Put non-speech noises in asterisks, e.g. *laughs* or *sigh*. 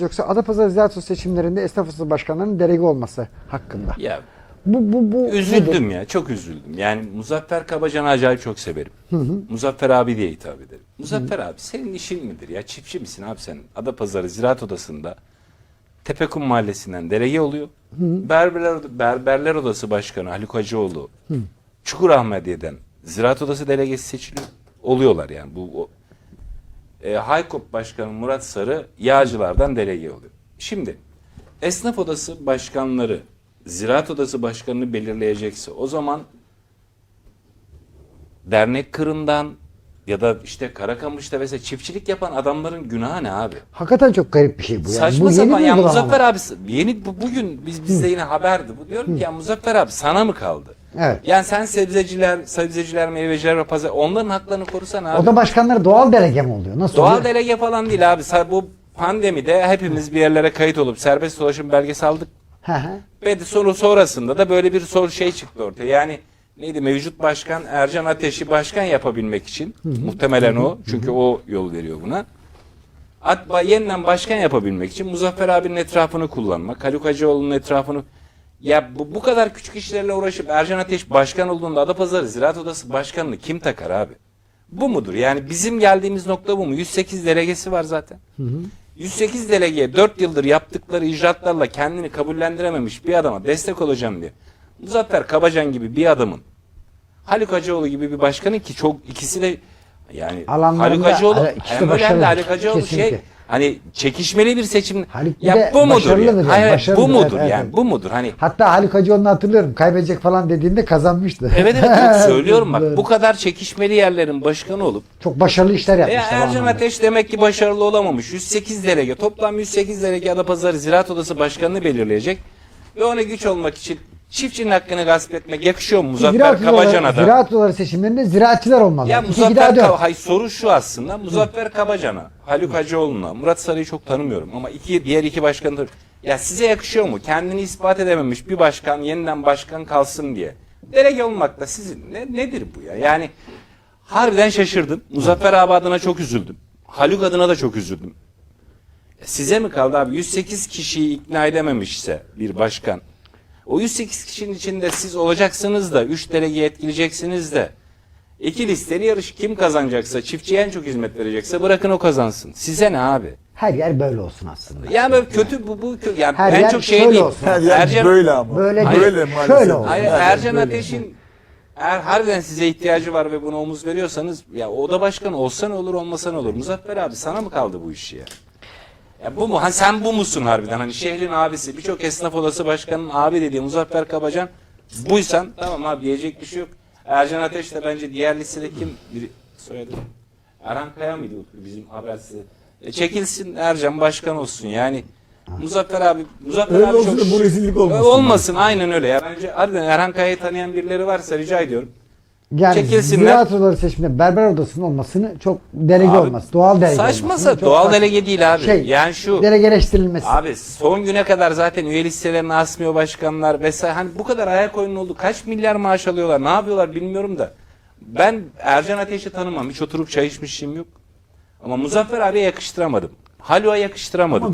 Yoksa Adapazarı Ziraat seçimlerinde esnaf odası başkanlarının delege olması hakkında. Ya Bu, bu, bu nedir? üzüldüm ya çok üzüldüm. Yani Muzaffer Kabacan'ı acayip çok severim. Muzaffer abi diye hitap ederim. Muzaffer abi senin işin midir ya? Çiftçi misin abi sen? Adapazarı Ziraat Odası'nda Tepekum Mahallesi'nden delege oluyor. Berberler, Berberler Odası Başkanı Haluk Hacıoğlu Çukurahmediye'den Ziraat Odası delegesi seçiliyor. Oluyorlar yani. Bu e, Haykop Başkanı Murat Sarı Yağcılardan delege oluyor. Şimdi esnaf odası başkanları ziraat odası başkanını belirleyecekse o zaman dernek kırından ya da işte Karakamış'ta vesaire çiftçilik yapan adamların günahı ne abi? Hakikaten çok garip bir şey bu. Yani. Saçma bu sapan ya Muzaffer abi yeni bu, bugün biz bizde yine haberdi bu diyorum ki ya Muzaffer abi sana mı kaldı? Evet. Yani sen sebzeciler, sebzeciler, meyveciler ve pazar onların haklarını korusan abi. O da başkanları doğal delege mi oluyor? Nasıl Doğal oluyor? delege falan değil abi. Bu pandemide hepimiz bir yerlere kayıt olup serbest dolaşım belgesi aldık. Hı hı. Ve de sonra sonrasında da böyle bir soru şey çıktı ortaya. Yani neydi mevcut başkan Ercan Ateş'i başkan yapabilmek için muhtemelen o. Çünkü o yol veriyor buna. Atba yeniden başkan yapabilmek için Muzaffer abinin etrafını kullanmak, Haluk Hacıoğlu'nun etrafını ya bu, bu kadar küçük işlerle uğraşıp Ercan Ateş başkan olduğunda Adapazarı Ziraat Odası başkanını kim takar abi? Bu mudur? Yani bizim geldiğimiz nokta bu mu? 108 delegesi var zaten. 108 delegeye 4 yıldır yaptıkları icraatlarla kendini kabullendirememiş bir adama destek olacağım diye. Muzaffer Kabacan gibi bir adamın Haluk Hacıoğlu gibi bir başkanın ki çok ikisi de yani Haluk Hacıoğlu evet, ikisi de hem öyle hem de başarılı. Haluk Hacıoğlu Kesinlikle. şey hani çekişmeli bir seçim. Haluk bir ya de bu mudur? başarılıdır Yani? yani, Hayır, hayır, bu mudur evet, yani? evet. Bu mudur? Hani Hatta Haluk Hacıoğlu'nu hatırlıyorum. Kaybedecek falan dediğinde kazanmıştı. Evet evet yok, *laughs* söylüyorum bak Evet. bu kadar çekişmeli yerlerin başkanı olup Çok başarılı işler Ya yapmışlar. o Ercan anlamda. Ateş demek ki başarılı olamamış. 108 delege, toplam 108 delege Adapazarı Ziraat Odası Başkanı'nı belirleyecek. Ve ona güç olmak için çiftçinin hakkını gasp etmek yakışıyor mu Muzaffer Ziraat Kabacan'a da? ziraat odaları seçimlerinde ziraatçılar olmalı. Ya İki Muzaffer gider dört. Ka- hayır, soru şu aslında. Muzaffer Kabacan'a, Haluk Hacıoğlu'na, Murat Sarı'yı çok tanımıyorum ama iki diğer iki başkanı tanıyorum. Ya size yakışıyor mu? Kendini ispat edememiş bir başkan yeniden başkan kalsın diye. Delege olmak da sizin ne, nedir bu ya? Yani harbiden şaşırdım. Muzaffer abi adına çok üzüldüm. Haluk adına da çok üzüldüm. Ya Size mi kaldı abi? 108 kişiyi ikna edememişse bir başkan. O 108 kişinin içinde siz olacaksınız da 3 delegeyi etkileyeceksiniz de iki listeli yarış kim kazanacaksa çiftçiye en çok hizmet verecekse bırakın o kazansın. Size ne abi? Her yer böyle olsun aslında. Yani böyle kötü bu bu kö- yani Her en yer çok şey şöyle değil. olsun. Her yer Ercan- böyle ama. Böyle böyle değil, maalesef. şöyle. Hayır, Her yer Ercan böyle. Ateş'in eğer harbiden size ihtiyacı var ve buna omuz veriyorsanız ya oda başkanı olsa ne olur olmasa ne olur. Muzaffer abi sana mı kaldı bu iş ya? Ya bu mu? Hani sen bu musun harbiden? Hani şehrin abisi, birçok esnaf odası başkanının abi dediği Muzaffer Kabacan buysan tamam abi diyecek bir şey yok. Ercan Ateş de bence diğer listede kim? Biri soyadı. Erhan Kaya mıydı bizim habersi? E çekilsin Ercan başkan olsun yani. Muzaffer abi, Muzaffer Öyle abi olsun çok bu rezillik olmasın. Olmasın aynen öyle ya. Bence harbiden Erhan Kaya'yı tanıyan birileri varsa rica ediyorum. Yani Çekilsinler. ziraat odaları seçiminde berber odasının olmasını çok delege Abi, olması, doğal delege Saçmasa doğal saçma- delege değil abi. Şey, yani şu delegeleştirilmesi. abi son güne kadar zaten üye listelerini asmıyor başkanlar vesaire. Hani bu kadar ayak oyunu oldu. Kaç milyar maaş alıyorlar? Ne yapıyorlar bilmiyorum da. Ben Ercan Ateş'i tanımam. Hiç oturup çay içmişliğim yok. Ama Muzaffer abiye yakıştıramadım. Haluk'a yakıştıramadım.